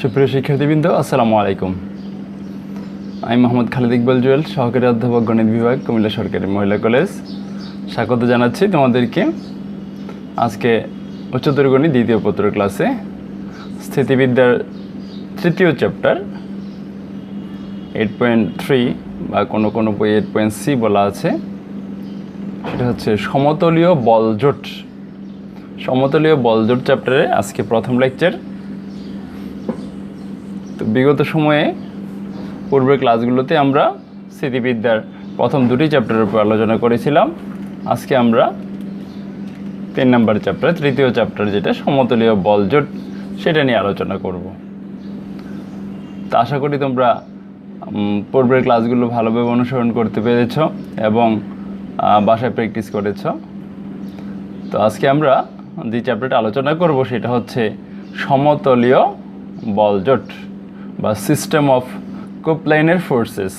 সুপ্রিয় শিক্ষার্থীবৃন্দ, আসসালামু আলাইকুম। আমি মোহাম্মদ খালিদ ইকবাল জুয়েল, সহকারী অধ্যাপক গণিত বিভাগ, কুমিল্লা সরকারি মহিলা কলেজ। স্বাগত জানাচ্ছি তোমাদেরকে আজকে উচ্চতর গণিত দ্বিতীয় পত্র ক্লাসে, স্থিতিবিদ্যার তৃতীয় চ্যাপ্টার এইট পয়েন্ট থ্রি বা কোনো কোনো বই এইট পয়েন্ট সি বলা আছে। সেটা হচ্ছে সমতলীয় বলজোট। সমতলীয় বলজোট চ্যাপ্টারে আজকে প্রথম লেকচার তো বিগত সময়ে পূর্বের ক্লাসগুলোতে আমরা স্মৃতিবিদ্যার প্রথম দুটি চ্যাপ্টারের উপর আলোচনা করেছিলাম। আজকে আমরা তিন নম্বর চ্যাপ্টার, তৃতীয় চ্যাপ্টার যেটা সমতলীয় বলজোট সেটা নিয়ে আলোচনা করব। তো আশা করি তোমরা পূর্বের ক্লাসগুলো ভালোভাবে অনুসরণ করতে পেরেছ এবং বাসায় প্র্যাকটিস করেছ। তো আজকে আমরা যে চ্যাপ্টারটা আলোচনা করব, সেটা হচ্ছে সমতলীয় বলজোট বা সিস্টেম অফ কোপলাইনের ফোর্সেস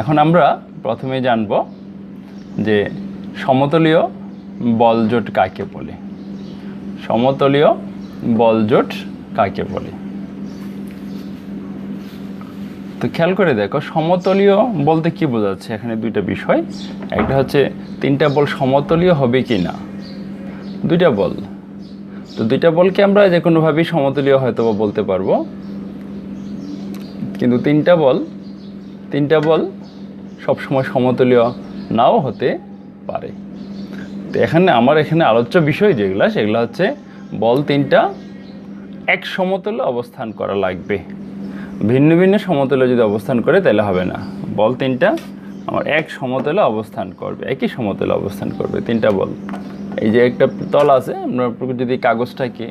এখন আমরা প্রথমে জানব যে সমতলীয় বলজোট কাকে বলে? সমতলীয় বলজোট কাকে বলে? তো খেয়াল করে দেখো, সমতলীয় বলতে কি বোঝাচ্ছে? এখানে দুইটা বিষয়। একটা হচ্ছে তিনটা বল সমতলীয় হবে কি না দুইটা বল। তো দুইটা বলকে আমরা যে কোনোভাবেই সমতলীয় হয়তো বলতে পারব। কিন্তু তিনটা বল তিনটা বল সবসময় সমতলীয় নাও হতে পারে। তো এখানে আমার এখানে আলোচ্য বিষয় যেগুলো, সেগুলো হচ্ছে বল তিনটা এক সমতলে অবস্থান করা লাগবে। ভিন্ন ভিন্ন সমতলে যদি অবস্থান করে, তাহলে হবে না। বল তিনটা আমার এক সমতলে অবস্থান করবে, একই সমতলে অবস্থান করবে, তিনটা বল। এই যে একটা তল আছে, আমরা যদি কাগজটাকে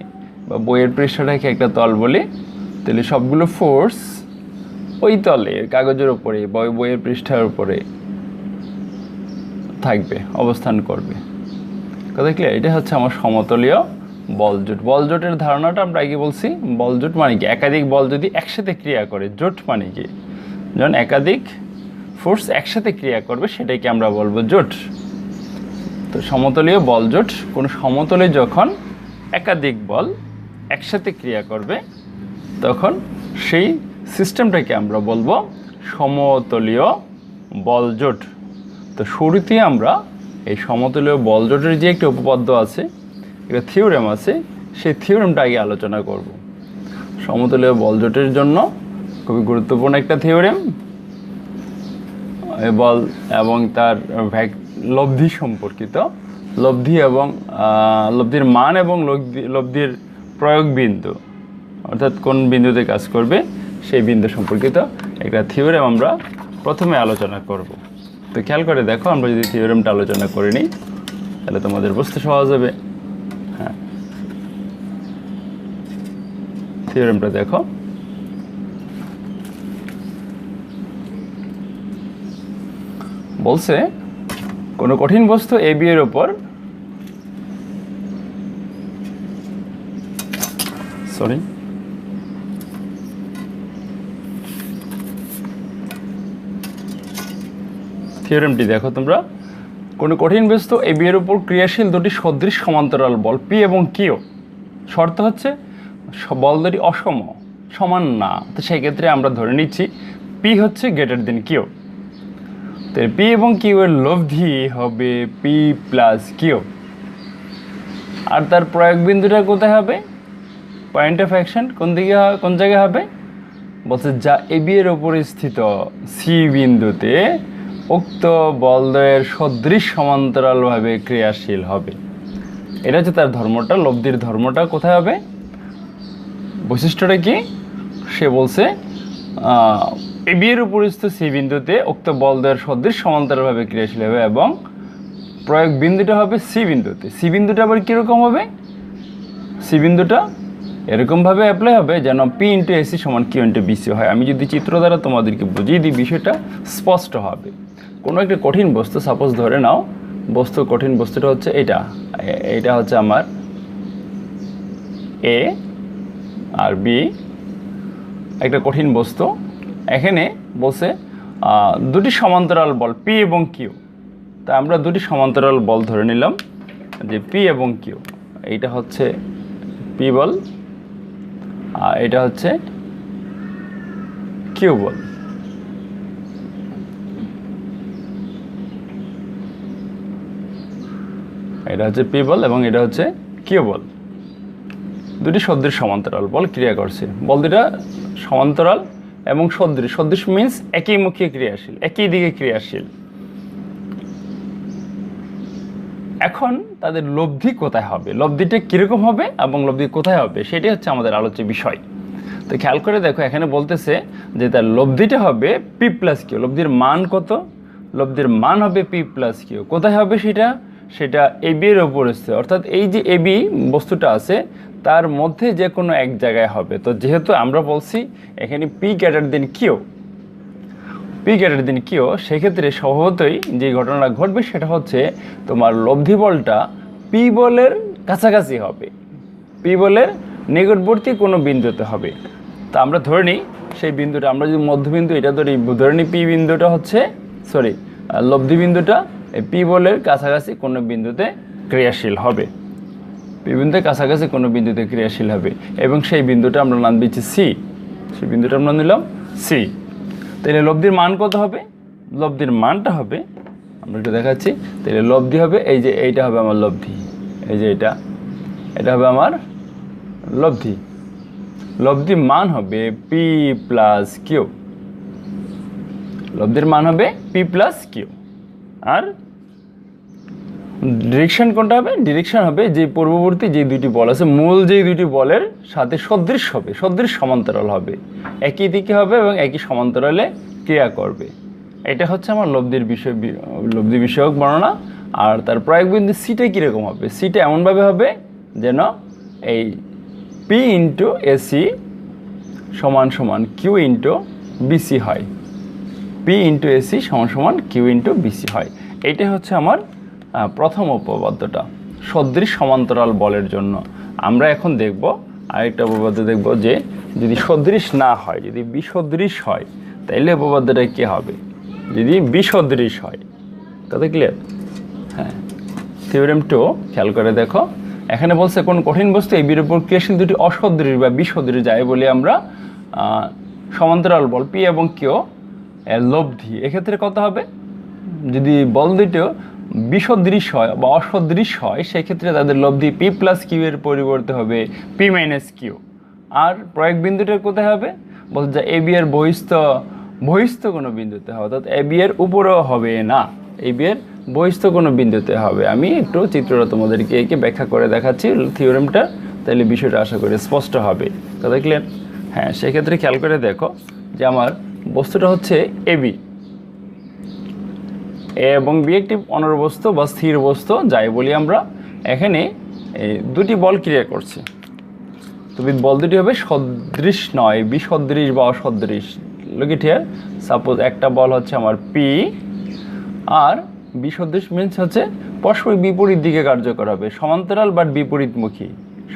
বা বইয়ের পৃষ্ঠাটাকে একটা তল বলি, তাহলে সবগুলো ফোর্স ওই তলে, কাগজের উপরে বা বইয়ের পৃষ্ঠার উপরে থাকবে, অবস্থান করবে। কথা ক্লিয়ার এটা হচ্ছে আমার সমতলীয় বলজোট বলজোটের ধারণাটা আমরা আগে বলছি। বলজোট মানে কি? একাধিক বল যদি একসাথে ক্রিয়া করে, জোট মানে কি? যখন একাধিক ফোর্স একসাথে ক্রিয়া করবে, সেটাকে আমরা বলব জোট। তো সমতলীয় বলজোট কোনো সমতলে যখন একাধিক বল একসাথে ক্রিয়া করবে, তখন সেই সিস্টেমটাকে আমরা বলব সমতলীয় বলজোট তো শুরুতে আমরা এই সমতলীয় বলজোটের যে একটি উপপাদ্য আছে একটা থিওরেম আছে, সেই থিওরেমটা আগে আলোচনা করব। সমতলীয় বলজোটের জন্য খুবই গুরুত্বপূর্ণ একটা থিওরেম বল এবং তার ভ্যাক লব্ধি সম্পর্কিত। লব্ধি এবং লব্ধির মান এবং লব্ধি- লব্ধির প্রয়োগ বিন্দু, অর্থাৎ কোন বিন্দুতে কাজ করবে? সেই বিন্দু সম্পর্কিত একটা থিওরেম আমরা প্রথমে আলোচনা করব। তো খেয়াল করে দেখো, আমরা যদি থিওরেমটা আলোচনা করে নিই, তাহলে তোমাদের বুঝতে সহজ হবে। হ্যাঁ। থিওরেমটা দেখো। বলছে, কোনো কঠিন বস্তু এ বি এর ওপর সরি থিওরেমটি দেখো তোমরা। কোনো কঠিন বস্তু এ বি এর উপর ক্রিয়াশীল দুটি সদৃশ সমান্তরাল বল, পি এবং কিও শর্ত হচ্ছে বল দুটি অসম, সমান না। তো সেই ক্ষেত্রে আমরা ধরে নিচ্ছি, পি হচ্ছে গ্রেটার দেন কিও তো পি এবং কিউ এর লব্ধি হবে পি প্লাস কিউ। আর তার প্রয়োগ বিন্দুটা কোথায় হবে? পয়েন্ট অফ অ্যাকশন কোন দিকে কোন জায়গায় হবে? বলছে যা এবি এর উপরে স্থিত সি বিন্দুতে উক্ত বলদয়ের সদৃশ সমান্তরালভাবে ক্রিয়াশীল হবে। এটা হচ্ছে তার ধর্মটা, লব্ধির ধর্মটা কোথায় হবে? বৈশিষ্ট্যটা কি? সে বলছে এ এর উপরে স্থিত সি বিন্দুতে উক্ত বলদয়ের সদৃশ সমান্তরালভাবে ক্রিয়াশীল হবে এবং প্রয়োগ বিন্দুটা হবে সি বিন্দুতে। সি বিন্দুটা আবার কীরকম হবে? সি বিন্দুটা এরকমভাবে অ্যাপ্লাই হবে যেন পি ইন্টু এসি সমান কিউ ইন্টু বিসি হয়। আমি যদি চিত্র দ্বারা তোমাদেরকে বুঝিয়ে দিই, বিষয়টা স্পষ্ট হবে। কোনো একটা কঠিন বস্তু সাপোজ ধরে নাও বস্তু কঠিন বস্তুটা হচ্ছে এটা। এটা হচ্ছে আমার এ আর বি একটা কঠিন বস্তু। এখানে আহ, দুটি সমান্তরাল বল পি এবং কিউ তা আমরা দুটি সমান্তরাল বল ধরে নিলাম যে পি এবং কিউ এইটা হচ্ছে পি বল আর এটা হচ্ছে কিউ বল। এটা হচ্ছে পি বল এবং এটা হচ্ছে কিউ বল। দুটি সদৃশ সমান্তরাল বল ক্রিয়া করছে। বল দুটা সমান্তরাল এবং সদৃশ। সদৃশ মিন্স একই মুখে ক্রিয়াশীল, একই দিকে ক্রিয়াশীল। এখন তাদের লব্ধি কোথায় হবে? লব্ধিটা কীরকম হবে এবং লব্ধি কোথায় হবে? সেটাই হচ্ছে আমাদের আলোচ্য বিষয়। তো খেয়াল করে দেখো, এখানে বলতেছে যে তার লব্ধিটা হবে পি প্লাস কিউ। লব্ধির মান কত? লব্ধির মান হবে পি প্লাস কিউ। কোথায় হবে সেটা? সেটা এবি এর ওপর আসছে অর্থাৎ এই যে এবি বস্তুটা আছে, তার মধ্যে যে কোনো এক জায়গায় হবে। তো যেহেতু আমরা বলছি এখানে P greater than Q P greater than Q সেক্ষেত্রে স্বভাবতই যে ঘটনাটা ঘটবে সেটা হচ্ছে তোমার লব্ধি বলটা পি বলের কাছাকাছি হবে। পি বলের নিকটবর্তী কোনো বিন্দুতে হবে। তা আমরা ধরে নিই, সেই বিন্দুটা, আমরা যদি মধ্যবিন্দু, এটা ধরি, ধরে নিই পি বিন্দুটা হচ্ছে সরি লব্ধি বিন্দুটা পি বলের কাছাকাছি কোনো বিন্দুতে ক্রিয়াশীল হবে। পি বিন্দুতে কাছাকাছি কোনো বিন্দুতে ক্রিয়াশীল হবে এবং সেই বিন্দুটা আমরা নাম দিচ্ছি সি। সেই বিন্দুটা আমরা নিলাম সি। তাহলে লব্ধির মান কত হবে? লব্ধির মানটা হবে, আমরা একটু দেখাচ্ছি, তাহলে লব্ধি হবে, এই যে এইটা হবে আমার লব্ধি, এই যে এটা এটা হবে আমার লব্ধি। লব্ধির মান হবে পি প্লাস কিউ। লব্ধির মান হবে পি প্লাস কিউ। আর ডিরেকশন কোনটা হবে? ডিরেকশন হবে যে পূর্ববর্তী যে দুইটি বল আছে, মূল যে দুইটি বলের সাথে সদৃশ হবে, সদৃশ সমান্তরাল হবে। একই দিকে হবে এবং একই সমান্তরালে ক্রিয়া করবে। এটা হচ্ছে আমার লব্ধির বিষয় লব্ধি বিষয়ক বর্ণনা। আর তার প্রয়োগ বিন্দু সিটা কীরকম হবে? সিটা এমনভাবে হবে যেন এই পি ইন্টু এসি সমান সমান কিউ ইন্টু বিসি হয়। পি ইন্টু এসি সমান সমান কিউ ইন্টু বিসি হয়। এইটাই হচ্ছে আমার প্রথম উপপাদ্যটা। সদৃশ সমান্তরাল বলের জন্য। আমরা এখন দেখব, আরেকটা উপপাদ্য দেখব যে যদি সদৃশ না হয়, যদি বিসদৃশ হয়, তাইলে উপপাদ্যটা কী হবে? যদি বিসদৃশ হয় কথা ক্লিয়ার হ্যাঁ। থিওরেম টু খেয়াল করে দেখো। এখানে বলছে কোন কঠিন বস্তু এই বির উপর ক্রিয়াশীল দুটি অসদৃশ বা বিসদৃশ যায় বলে আমরা সমান্তরাল বল পি এবং কিউ লব্ধি, এক্ষেত্রে কত হবে, যদি বল দুটো বিসদৃশ হয় বা অসদৃশ হয়, সেক্ষেত্রে তাদের লব্ধি পি প্লাস কিউ এর পরিবর্তে হবে পি মাইনাস কিউ আর প্রয়োগ বিন্দুটা কোথায় হবে? বলছে যে এ বি এর বহিস্থ বহিস্থ কোনো বিন্দুতে হবে, অর্থাৎ এ বি এর উপরেও হবে না। এ বি এর বহিস্থ কোনো বিন্দুতে হবে। আমি একটু চিত্রটা তোমাদেরকে একে ব্যাখ্যা করে দেখাচ্ছি থিওরেমটা তাহলে বিষয়টা আশা করি স্পষ্ট হবে। কথা ক্লিয়ার হ্যাঁ সেক্ষেত্রে খেয়াল করে দেখো যে আমার বস্তুটা হচ্ছে এবি এ এবং বি একটি অনরবস্তু বা স্থির বস্তু, যাই বলি আমরা। এখানে দুটি বল ক্রিয়া করছে। তবে বল দুটি হবে সদৃশ নয়, বিসদৃশ বা অসদৃশ। লোক ইট হিয়ার সাপোজ একটা বল হচ্ছে আমার পি আর বিসদৃশ মিনস হচ্ছে পরস্পর বিপরীত দিকে কার্যকর হবে, সমান্তরাল বাট বিপরীতমুখী।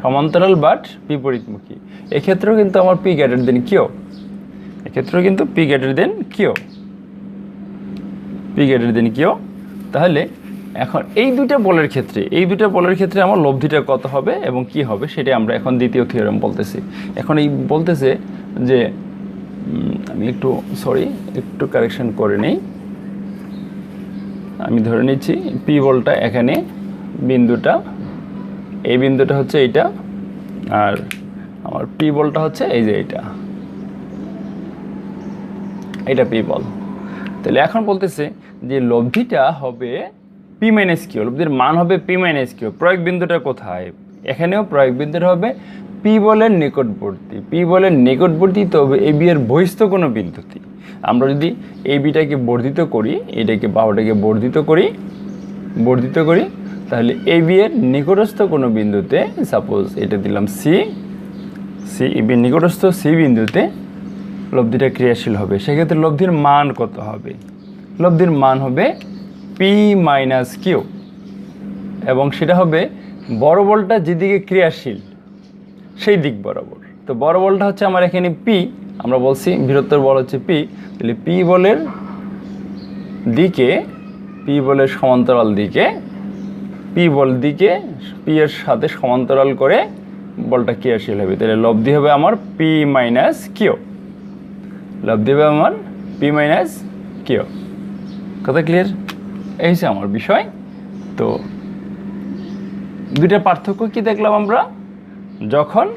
সমান্তরাল বাট বিপরীতমুখী। এক্ষেত্রেও কিন্তু আমার পি গ্রেটার দেন কিউ এক্ষেত্রেও কিন্তু P greater than Q P greater than Q তাহলে এখন এই দুইটা বলের ক্ষেত্রে, এই দুইটা বলের ক্ষেত্রে আমার লব্ধিটা কত হবে এবং কি হবে সেটা আমরা এখন দ্বিতীয় থিওরেম বলতেছি। এখন এই বলতেছে যে আমি একটু সরি একটু কারেকশন করে নেই। আমি ধরে নিচ্ছি পি বলটা এখানে বিন্দুটা, এই বিন্দুটা হচ্ছে এইটা, আর আমার পি বলটা হচ্ছে এই যে এইটা। এটা পি বল। তাহলে এখন বলতেছে যে লব্ধিটা হবে পি মাইনাস কিউ লব্ধির মান হবে পি মাইনাস কিউ প্রয়োগ বিন্দুটা কোথায়? এখানেও প্রয়োগ বিন্দুটা হবে পি বলের নিকটবর্তী। পি বলের নিকটবর্তী তবে এ বি এর বহিস্থ কোনো বিন্দুতে। আমরা যদি এই বিটাকে বর্ধিত করি এটাকে বাহুটাকে বর্ধিত করি বর্ধিত করি, তাহলে এ বি এর নিকটস্থ কোনো বিন্দুতে সাপোজ এটা দিলাম সি সি বি নিকটস্থ সি বিন্দুতে লব্ধিটা ক্রিয়াশীল হবে। সেক্ষেত্রে লব্ধির মান কত হবে? লব্ধির মান হবে পি মাইনাস কিউ এবং সেটা হবে বড় বলটা যেদিকে ক্রিয়াশীল, সেই দিক বরাবর। তো বড় বলটা হচ্ছে আমার এখানে পি আমরা বলছি বৃহত্তর বল হচ্ছে পি তাহলে পি বলের দিকে পি বলের সমান্তরাল দিকে পি বল দিকে পি এর সাথে সমান্তরাল করে বলটা ক্রিয়াশীল হবে। তাহলে লব্ধি হবে আমার পি মাইনাস কিউ লব্ধি হবে আমার পি মাইনাস কিউ কথা ক্লিয়ার এই হচ্ছে আমার বিষয়। তো দুইটা পার্থক্য কি দেখলাম আমরা? যখন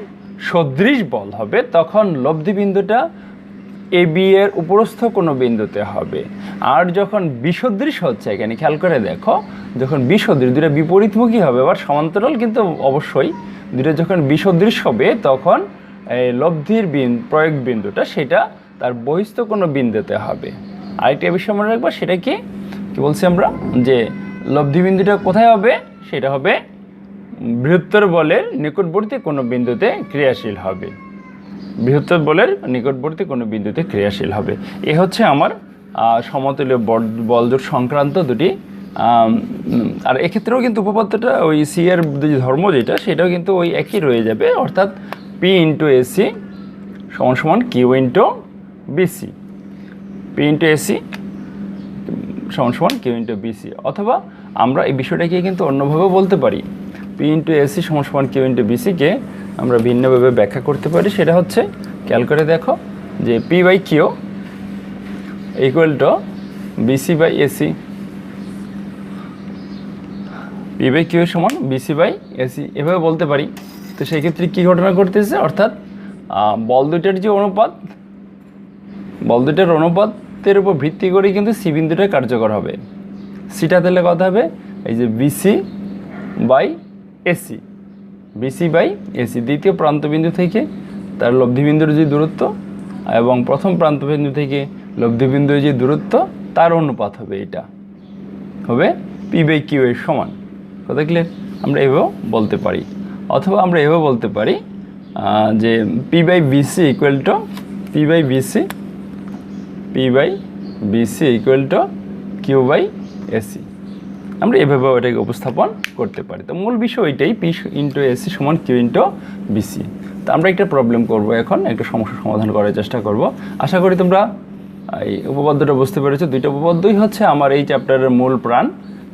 সদৃশ বল হবে, তখন লব্ধি বিন্দুটা এ বি এর উপরস্থ কোনো বিন্দুতে হবে। আর যখন বিসদৃশ হচ্ছে, এখানে খেয়াল করে দেখো, যখন বিসদৃশ দুটা বিপরীতমুখী হবে আবার সমান্তরাল কিন্তু অবশ্যই। দুটা যখন বিসদৃশ হবে, তখন এই লব্ধির বিন প্রয়োগ বিন্দুটা, সেটা তার বহিস্থ কোনো বিন্দুতে হবে। আরেকটা বিষয় মনে রাখব, সেটা কি? কী বলছি আমরা? যে লব্ধি বিন্দুটা কোথায় হবে? সেটা হবে বৃহত্তর বলের নিকটবর্তী কোনো বিন্দুতে ক্রিয়াশীল হবে। বৃহত্তর বলের নিকটবর্তী কোনো বিন্দুতে ক্রিয়াশীল হবে। এ হচ্ছে আমার সমতুল্য বল- বলজোট সংক্রান্ত দুটি আর এক্ষেত্রেও কিন্তু উপপাদ্যটা ওই সি এর যে ধর্ম যেটা, সেটাও কিন্তু ওই একই রয়ে যাবে। অর্থাৎ পি ইন্টু এসি সমান সমান Q into BC P into AC সমান সমান কিউ ইন্টু বিসি অথবা আমরা এই বিষয়টাকে কিন্তু অন্যভাবেও বলতে পারি। পি ইন্টু এসি সমান সমান কিউ ইন্টু বিসিকে আমরা ভিন্নভাবে ব্যাখ্যা করতে পারি। সেটা হচ্ছে, খেয়াল দেখো যে P by Q equal to BC by AC P by Q সমান বিসি বাই এসি এভাবে বলতে পারি। তো সেই ক্ষেত্রে কী ঘটনা ঘটতেছে? অর্থাৎ বল দুইটার যে অনুপাত বল দুটার অনুপাতের উপর ভিত্তি করেই কিন্তু সি বিন্দুটা কার্যকর হবে। সিটা তাহলে কথা হবে? এই যে BC by AC BC by AC দ্বিতীয় প্রান্তবিন্দু থেকে তার লব্ধিবিন্দুর যে দূরত্ব এবং প্রথম প্রান্তবিন্দু থেকে লব্ধিবিন্দুর যে দূরত্ব, তার অনুপাত হবে এটা। হবে পি বাই কিউ এর সমান। কথা ক্লিয়ার আমরা এভাবেও বলতে পারি। অথবা আমরা এভাবে বলতে পারি যে P by BC equal to P by BC P by BC equal to Q by AC আমরা এভাবে ওটাকে উপস্থাপন করতে পারি। তো মূল বিষয় ওইটাই পি ইন্টু এসি সমান কিউ ইন্টু বিসি তো আমরা একটা প্রবলেম করব এখন, একটা সমস্যার সমাধান করার চেষ্টা করব। আশা করি তোমরা এই উপপাদ্যটা বুঝতে পেরেছ। দুইটা উপপাদ্যই হচ্ছে আমার এই চ্যাপ্টারের মূল প্রাণ।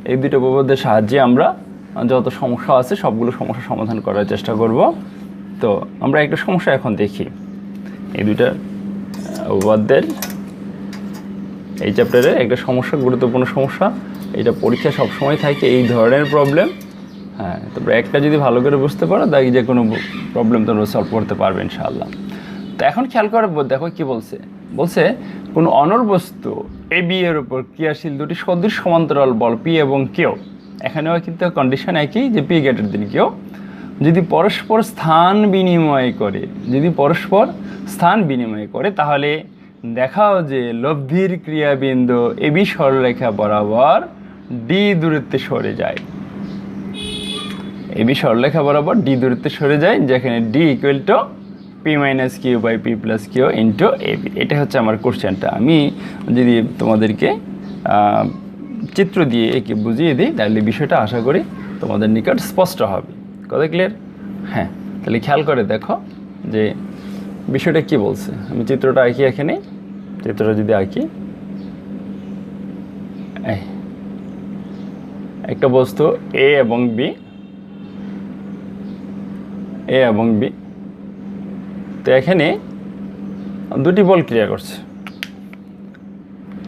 এই দুইটা উপপাদ্যের সাহায্যে আমরা যত সমস্যা আছে, সবগুলো সমস্যা সমাধান করার চেষ্টা করব। তো আমরা একটা সমস্যা এখন দেখি। এই দুইটা উপপাদ্যের এই চ্যাপ্টারে একটা সমস্যা, গুরুত্বপূর্ণ সমস্যা, এটা পরীক্ষা সবসময় থাকে এই ধরনের প্রবলেম হ্যাঁ তারপরে একটা যদি ভালো করে বুঝতে পারো তাই যে কোনো প্রবলেম তোমরা সলভ করতে পারবে ইনশাআল্লাহ। তো এখন খেয়াল করে দেখো কি বলছে। বলছে, কোনো অনর বস্তু এ বি এর উপর ক্রিয়াশীল দুটি সদৃশ সমান্তরাল বল পি এবং কেউ এখানেও কিন্তু কন্ডিশন একই যে পি গেটের দিন কেউ যদি পরস্পর স্থান বিনিময় করে, যদি পরস্পর স্থান বিনিময় করে, তাহলে দেখাও যে লব্ধির ক্রিয়াবিন্দু এবি সরলরেখা বরাবর ডি দূরত্বে সরে যায়। এবি সরলরেখা বরাবর ডি দূরত্বে সরে যায়, যেখানে D equal to P minus Q by P plus Q into AB এটা হচ্ছে আমার কোশ্চেনটা। আমি যদি তোমাদেরকে চিত্র দিয়ে একে বুঝিয়ে দিই, তাহলে বিষয়টা আশা করি তোমাদের নিকট স্পষ্ট হবে। কথা ক্লিয়ার হ্যাঁ তাহলে খেয়াল করে দেখো যে বিষয়টা কি বলছে। আমি চিত্রটা আঁকি এখানে চিত্রটা যদি আঁকি? একটা বস্তু এ এবং বি এ এবং বি তো এখানে দুটি বল ক্রিয়া করছে।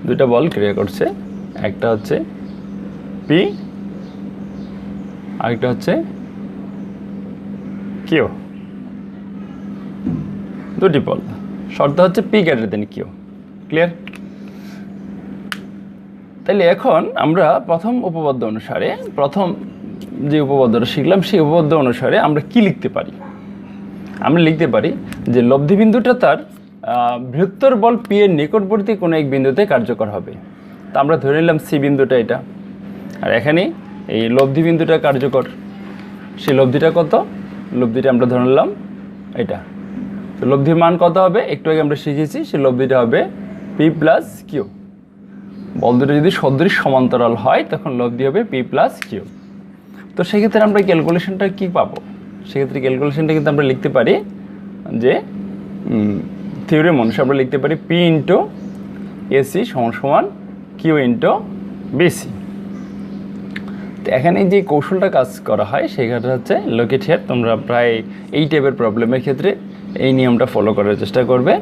দুটা বল ক্রিয়া করছে। একটা হচ্ছে পি আরেকটা হচ্ছে কিউ দুটি বল। শর্ত হচ্ছে P greater than Q clear তাহলে এখন আমরা প্রথম উপপাদ্য অনুসারে, প্রথম যে উপপাদ্যটা শিখলাম, সেই উপপাদ্য অনুসারে আমরা কি লিখতে পারি? আমরা লিখতে পারি যে লব্ধি বিন্দুটা তার বৃহত্তর বল পি এর নিকটবর্তী কোনো এক বিন্দুতে কার্যকর হবে। তা আমরা ধরে নিলাম সি বিন্দুটা এটা। আর এখানে এই লব্ধি বিন্দুটা কার্যকর। সেই লব্ধিটা কত? লব্ধিটা আমরা ধরে নিলাম এটা। তো লব্ধির মান কত হবে? একটু আগে আমরা শিখেছি, সেই লব্ধিটা হবে পি প্লাস কিউ বল দুটো যদি সদৃশ সমান্তরাল হয়, তখন লব্ধি হবে পি প্লাস কিউ তো সেক্ষেত্রে আমরা ক্যালকুলেশনটা কী পাবো? সেক্ষেত্রে ক্যালকুলেশনটা কিন্তু আমরা লিখতে পারি যে থিওরি অনুসারে আমরা লিখতে পারি পি ইন্টু এসি সমান সমান কিউ ইন্টু বিসি তো এখানে যে কৌশলটা কাজ করা হয়, সেখানে হচ্ছে লোকেট হেয়ার তোমরা প্রায় এই টাইপের প্রবলেমের ক্ষেত্রে এই নিয়মটা ফলো করার চেষ্টা করবে।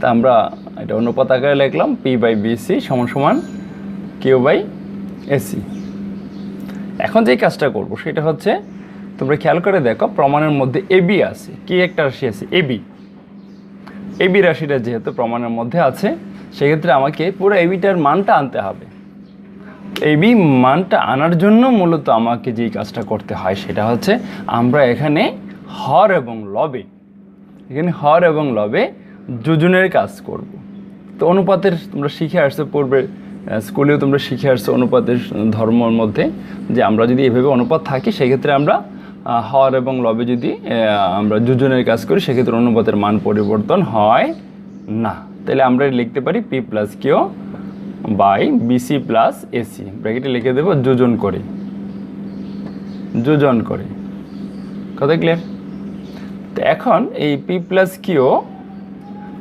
তা আমরা এটা অনুপাত আকারে লিখলাম পি বাই বিসি সমান সমান কিউ বাই এসি এখন যে কাজটা করব, সেটা হচ্ছে, তোমরা খেয়াল করে দেখো, প্রমাণের মধ্যে এবি আছে। কি একটা রাশি আছে? এবি এবি রাশিটা যেহেতু প্রমাণের মধ্যে আছে, সেক্ষেত্রে আমাকে পুরো এবিটার মানটা আনতে হবে। এবি মানটা আনার জন্য মূলত আমাকে যেই কাজটা করতে হয়, সেটা হচ্ছে আমরা এখানে হর এবং লবে, এখানে হর এবং লবে যোজনের কাজ করব। তো অনুপাতের তোমরা শিখে আসছো, পূর্বে স্কুলেও তোমরা শিখে আসছো অনুপাতের ধর্মর মধ্যে, যে আমরা যদি এভাবে অনুপাত থাকি, সেক্ষেত্রে আমরা হর এবং লবে যদি আমরা যোজনের কাজ করি, সেক্ষেত্রে অনুপাতের মান পরিবর্তন হয় না। তাহলে আমরা লিখতে পারি P plus Q by BC plus AC ব্র্যাকেটে লিখে দেবো যোজন করে। যোজন করে। কথা ক্লিয়ার তো এখন এই P plus Q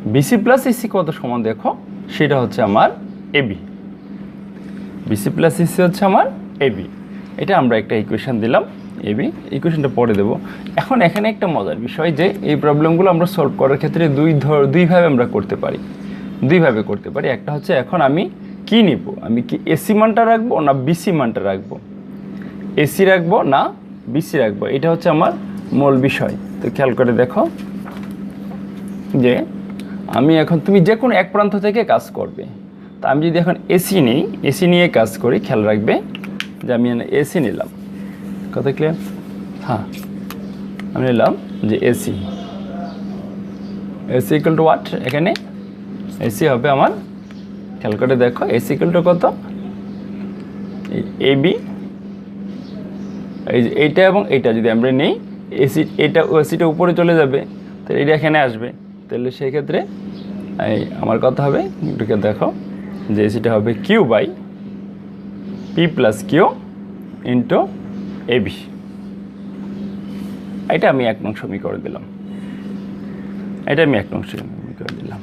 BC plus AC কত সমান দেখো? সেটা হচ্ছে আমার এবি বিসি প্লাস এসি হচ্ছে আমার এবি এটা আমরা একটা ইকুয়েশান দিলাম এবি ইকুয়েশনটা পরে দেবো। এখন এখানে একটা মজার বিষয় যে এই প্রবলেমগুলো আমরা সলভ করার ক্ষেত্রে দুই ধর দুইভাবে আমরা করতে পারি। দুইভাবে করতে পারি। একটা হচ্ছে এখন আমি কি নিব? আমি কি এসি মানটা রাখব না বিসি মানটা রাখব? এসি রাখব না বিসি রাখব? এটা হচ্ছে আমার মূল বিষয়। তো খেয়াল করে দেখো যে আমি এখন তুমি যে কোনো এক প্রান্ত থেকে কাজ করবে। তা আমি যদি এখন এসি নিই এসি নিয়ে কাজ করি, খেয়াল রাখবে যে আমি এসি নিলাম। কথা ক্লিয়ার হ্যাঁ। আমি নিলাম যে AC AC equal to what এখানে? এসি হবে আমার, খেয়াল করে দেখো এসি ইকুয়াল টু কত? A B. এই যে এইটা এবং এইটা যদি আমরা নেই এসি এটা এসিটা উপরে চলে যাবে, তো এটা এখানে আসবে। তাহলে সেই ক্ষেত্রে এই আমার কথা হবে, একটুকে দেখো, যে সেটা হবে Q by P plus Q into AB এটা আমি এক নং সমীকরণ দিলাম। এটা আমি এক নং সমীকরণ দিলাম।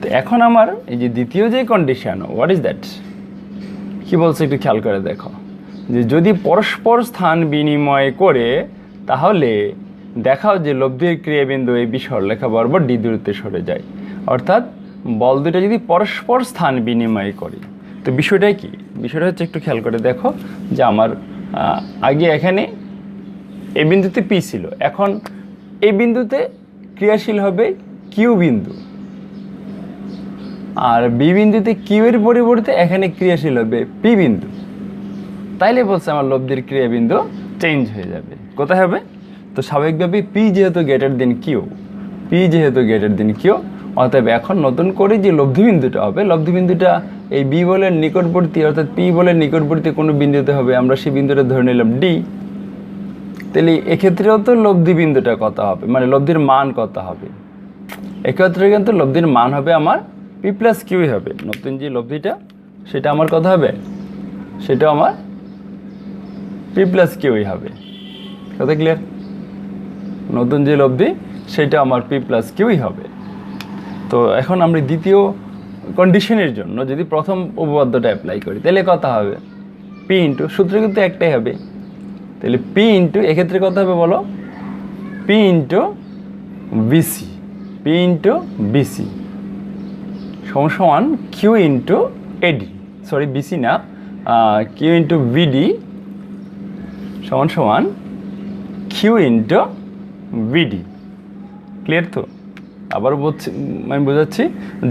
তো এখন আমার এই যে দ্বিতীয় যে কন্ডিশন হোয়াট ইজ দ্যাট কি বলছে একটু খেয়াল করে দেখো। যে যদি পরস্পর স্থান বিনিময় করে, তাহলে দেখাও যে লব্ধির ক্রিয়াবিন্দু এই বিষয় লেখা বরাবর ডি দূরত্বে সরে যায়। অর্থাৎ বল দুটো যদি পরস্পর স্থান বিনিময় করে, তো বিষয়টা কি? বিষয়টা হচ্ছে একটু খেয়াল করে দেখো যে আমার আগে এখানে এ বিন্দুতে পি ছিল, এখন এই বিন্দুতে ক্রিয়াশীল হবে কিউ বিন্দু। আর বি বিন্দুতে কিউ এর পরিবর্তে এখানে ক্রিয়াশীল হবে পি বিন্দু। তাইলে বলছে আমার লব্ধির ক্রিয়াবিন্দু চেঞ্জ হয়ে যাবে। কোথায় হবে? তো স্বাভাবিকভাবে পি যেহেতু গেটের দিন কিউ পি যেহেতু গেটার দিন কিউ অতএব এখন নতুন করে যে লব্ধিবিন্দুটা হবে, লব্ধিবিন্দুটা এই বি বলের নিকটবর্তী অর্থাৎ পি বলের নিকটবর্তী কোনো বিন্দুতে হবে, আমরা সেই বিন্দুটা ধরে নিলাম ডি তাহলে এক্ষেত্রেও তো লব্ধি বিন্দুটা কত হবে? মানে লব্ধির মান কত হবে? এক্ষেত্রে কিন্তু লব্ধির মান হবে আমার পি প্লাস কিউই হবে। নতুন যে লব্ধিটা, সেটা আমার কত হবে? সেটা আমার পি প্লাস কিউই হবে। কথা ক্লিয়ার নতুন যে লব্ধি সেটা আমার পি প্লাস কিউই হবে। তো এখন আমরা দ্বিতীয় কন্ডিশনের জন্য যদি প্রথম উপপাদ্যটা অ্যাপ্লাই করি, তাহলে কত হবে? পি ইন্টু সূত্র কিন্তু একটাই হবে। তাহলে পি ইন্টু এক্ষেত্রে কত হবে বলো? P into BC P into BC সমান Q into AD sorry BC না কিউ ইন্টু ভিডি সমান সমান কিউ ইন্টু ভিডি। ক্লিয়ার তো? আবার বলছি আমি বোঝাচ্ছি,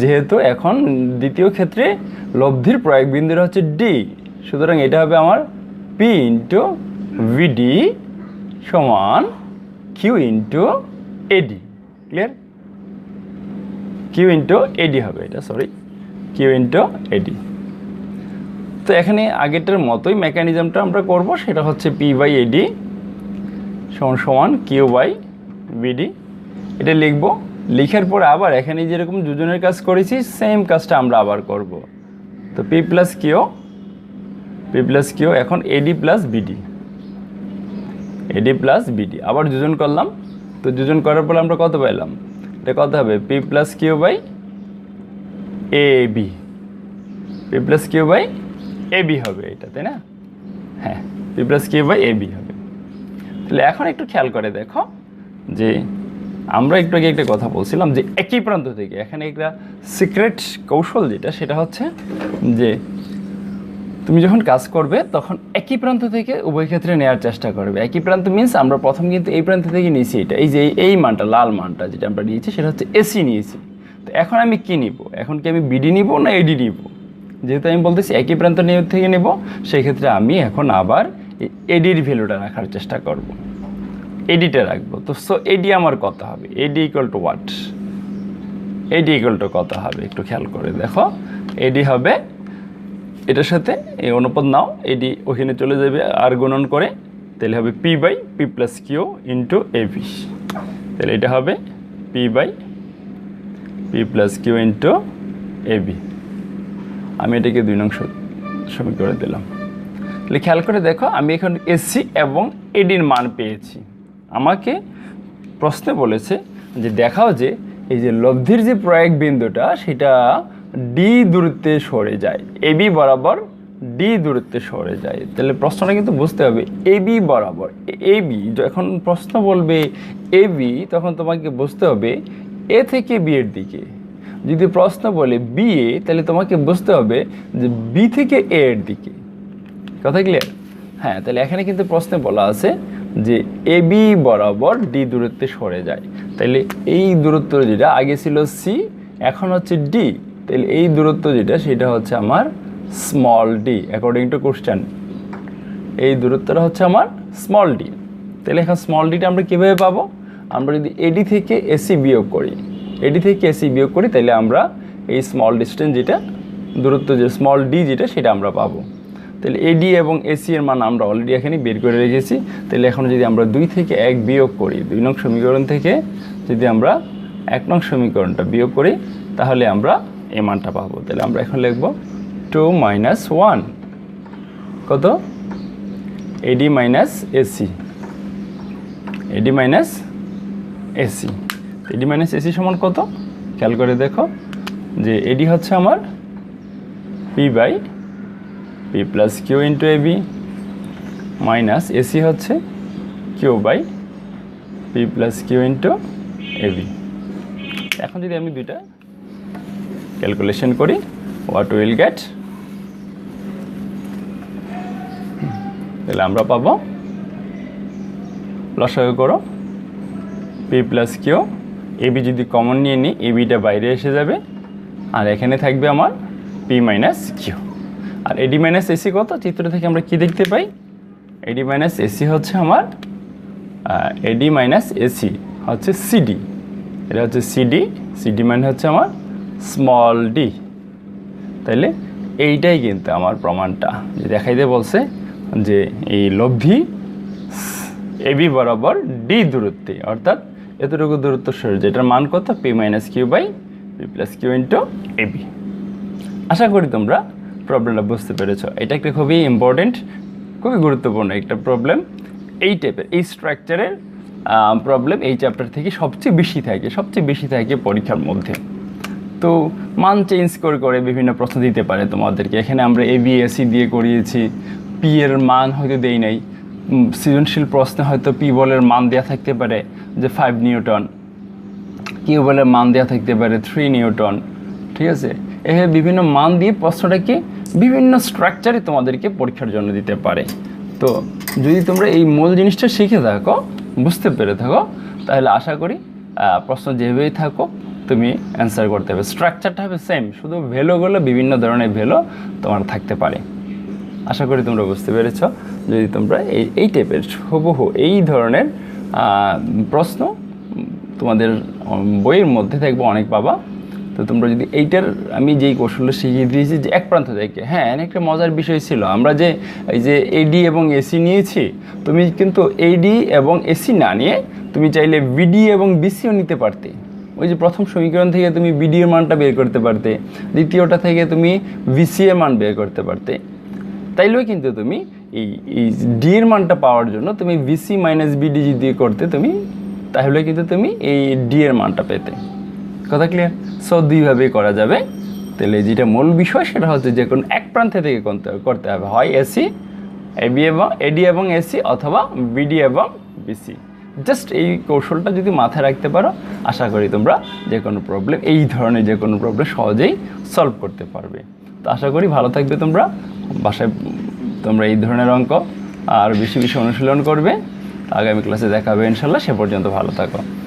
যেহেতু এখন দ্বিতীয় ক্ষেত্রে লব্ধির প্রয়োগ বিন্দুটা হচ্ছে ডি সুতরাং এটা হবে আমার পি ইন্টু ভিডি সমান Q into AD clear Q into AD হবে এটা সরি কিউ ইন্টু এডি তো এখানে আগেরটার মতোই মেকানিজমটা আমরা করব, সেটা হচ্ছে পি বাই এডি সমান সমান কিউ বাই বিডি, এটা লিখব। লিখার পর আবার এখানে যেরকম দুজনের কাজ করেছি সেম কাজটা আমরা আবার করব। তো P plus Q P plus Q এখন AD plus BD AD plus BD আবার দুজন করলাম। তো দুজন করার পর আমরা কত পাইলাম? এটা কত হবে? P plus Q by A B P plus Q by A B হবে এটা, তাই না? হ্যাঁ P plus Q by A B হবে। তাহলে এখন একটু খেয়াল করে দেখো। যে আমরা একটু আগে একটা কথা বলছিলাম যে একই প্রান্ত থেকে, এখানে একটা সিক্রেট কৌশল যেটা, সেটা হচ্ছে যে তুমি যখন কাজ করবে, তখন একই প্রান্ত থেকে উভয় ক্ষেত্রে নেওয়ার চেষ্টা করবে। একই প্রান্ত মিন্স আমরা প্রথম কিন্তু এই প্রান্ত থেকে নিয়েছি এটা। এই যে এই- মানটা, লাল মানটা যেটা আমরা নিয়েছি, সেটা হচ্ছে এসি নিয়েছি। তো এখন আমি কি নিব? এখন কি আমি বিডি নিব না এডি নিব? যেহেতু আমি বলতেছি একই প্রান্ত নিয়ে থেকে নেব সেই ক্ষেত্রে আমি এখন আবার এডির ভ্যালুটা রাখার চেষ্টা করব। এডিটা রাখব। তো সো এডি আমার কত হবে। AD equal to what AD equal to কত হবে? একটু খেয়াল করে দেখো। এডি হবে এটার সাথে, এই অনুপাত নাও। এডি ওখানে চলে যাবে আর গুণন করে, তাহলে হবে P by P plus Q into AB তাহলে এটা হবে P by P plus Q into AB আমি এটাকে দুই নং সমীকরণ দিলাম। তাহলে খেয়াল করে দেখো, আমি এখন এসি এবং এডির মান পেয়েছি। আমাকে প্রশ্নে বলেছে যে দেখাও যে এই যে লব্ধির যে প্রয়োগ বিন্দুটা সেটা ডি দূরত্বে সরে যায়। এবি বরাবর ডি দূরত্বে সরে যায়। তাহলে প্রশ্নটা কিন্তু বুঝতে হবে এবি বরাবর এবি যখন প্রশ্ন বলবে এবি তখন তোমাকে বুঝতে হবে এ থেকে বি এর দিকে। যদি প্রশ্ন বলে বি এ, তাহলে তোমাকে বুঝতে হবে যে বি থেকে এ এর দিকে। কথা ক্লিয়ার হ্যাঁ তাহলে এখানে কিন্তু প্রশ্নে বলা আছে যে এ বি বরাবর ডি দূরত্বে সরে যায়। তাহলে এই দূরত্ব যেটা আগে ছিল সি, এখন হচ্ছে ডি। তাহলে এই দূরত্ব যেটা, সেটা হচ্ছে আমার small D according to question এই দূরত্বটা হচ্ছে আমার স্মল ডি। তাহলে এখন স্মল ডিটা আমরা কীভাবে পাবো? আমরা যদি এডি থেকে এসি বিয়োগ করি এডি থেকে এসি বিয়োগ করি তাহলে আমরা এই স্মল ডিস্টেন্স যেটা, দূরত্ব যে স্মল ডি যেটা, সেটা আমরা পাবো। তাহলে এডি এবং এসি এর মান আমরা অলরেডি এখানে বের করে রেখেছি। তাহলে এখন যদি আমরা দুই থেকে এক বিয়োগ করি, দুই নং সমীকরণ থেকে যদি আমরা এক নং সমীকরণটা বিয়োগ করি, তাহলে আমরা এ মানটা পাবো। তাহলে আমরা এখন লিখব টু মাইনাস ওয়ান কত? AD minus AC AD minus AC AD minus AC সমান কত? খেয়াল করে দেখো যে এডি হচ্ছে আমার P by P plus Q into AB minus AC হচ্ছে Q by P plus Q into AB এখন যদি আমি দুইটা ক্যালকুলেশন করি হোয়াট উইল গেট তাহলে আমরা পাবো লসাগু করো পি প্লাস কিউ এবি যদি কমন নিয়ে নিই এবিটা বাইরে এসে যাবে, আর এখানে থাকবে আমার পি মাইনাস কিউ আর এডি মাইনাস এসি কত? চিত্র থেকে আমরা কি দেখতে পাই? এডি মাইনাস এসি হচ্ছে আমার এডি মাইনাস এসি হচ্ছে সিডি এটা হচ্ছে সিডি সিডি মানে হচ্ছে আমার স্মল ডি তাইলে এইটাই কিন্তু আমার প্রমাণটা। যে দেখাইতে বলছে যে এই লব্ধি এবি বরাবর ডি দূরত্বে, অর্থাৎ এতটুকু দূরত্ব সরে, যেটার মান কত? P minus Q by P plus Q into AB আশা করি তোমরা প্রবলেমটা বুঝতে পেরেছ। এটা একটা খুবই ইম্পর্টেন্ট খুবই গুরুত্বপূর্ণ একটা প্রবলেম এই টাইপের এই স্ট্রাকচারের প্রবলেম এই চ্যাপ্টার থেকে সবচেয়ে বেশি থাকে, সবচেয়ে বেশি থাকে পরীক্ষার মধ্যে। তো মান চেঞ্জ করে করে বিভিন্ন প্রশ্ন দিতে পারে তোমাদেরকে। এখানে আমরা এবিএসসি দিয়ে করিয়েছি। পি এর মান হয়তো দেই নাই। সৃজনশীল প্রশ্নে হয়তো পি বলের মান দেওয়া থাকতে পারে যে ফাইভ নিউটন। কিউ বলের মান দেওয়া থাকতে পারে থ্রি নিউটন। ঠিক আছে? এভাবে বিভিন্ন মান দিয়ে প্রশ্নটাকে বিভিন্ন স্ট্রাকচারে তোমাদেরকে পরীক্ষার জন্য দিতে পারে। তো যদি তোমরা এই মূল জিনিসটা শিখে থাকো, বুঝতে পেরে থাকো, তাহলে আশা করি প্রশ্ন যেভাবেই থাকো, তুমি অ্যান্সার করতে হবে স্ট্রাকচারটা হবে সেম শুধু ভ্যালুগুলো বিভিন্ন ধরনের ভ্যালু তোমার থাকতে পারে। আশা করি তোমরা বুঝতে পেরেছ। যদি তোমরা এই এই টাইপের হুবহু এই ধরনের প্রশ্ন তোমাদের বইয়ের মধ্যে থাকবে, অনেক পাবা। তো তোমরা যদি এইটার আমি যেই কৌশলটা শিখিয়ে দিয়েছি যে এক প্রান্ত থেকে হ্যাঁ একটা মজার বিষয় ছিল। আমরা যে এই যে এডি এবং এসি নিয়েছি, তুমি কিন্তু এডি এবং এসি না নিয়ে তুমি চাইলে বিডি এবং বিসিও নিতে পারতে। ওই যে প্রথম সমীকরণ থেকে তুমি বিডি এর মানটা বের করতে পারতে। দ্বিতীয়টা থেকে তুমি ভিসি এর মান বের করতে পারতে। তাইলেও কিন্তু তুমি এই এই ডি এর মানটা পাওয়ার জন্য তুমি ভিসি মাইনাস বিডি যদি করতে তুমি, তাহলে কিন্তু তুমি এই ডি এর মানটা পেতে। কথা ক্লিয়ার সো দুইভাবেই করা যাবে। তাহলে যেটা মূল বিষয়, সেটা হচ্ছে যে কোনো এক প্রান্ত থেকে করতে হবে। হয় এসি এবি এবং এডি এবং এসি অথবা বিডি এবং বিসি জাস্ট এই কৌশলটা যদি মাথায় রাখতে পারো, আশা করি তোমরা যে কোনো প্রবলেম এই ধরনের যে কোনো প্রবলেম সহজেই সলভ করতে পারবে। তো আশা করি ভালো থাকবে তোমরা। বাসায় তোমরা এই ধরনের অঙ্ক আর বেশি বেশি অনুশীলন করবে। আগামী ক্লাসে দেখা হবে ইনশাল্লাহ। সে পর্যন্ত ভালো থাকো।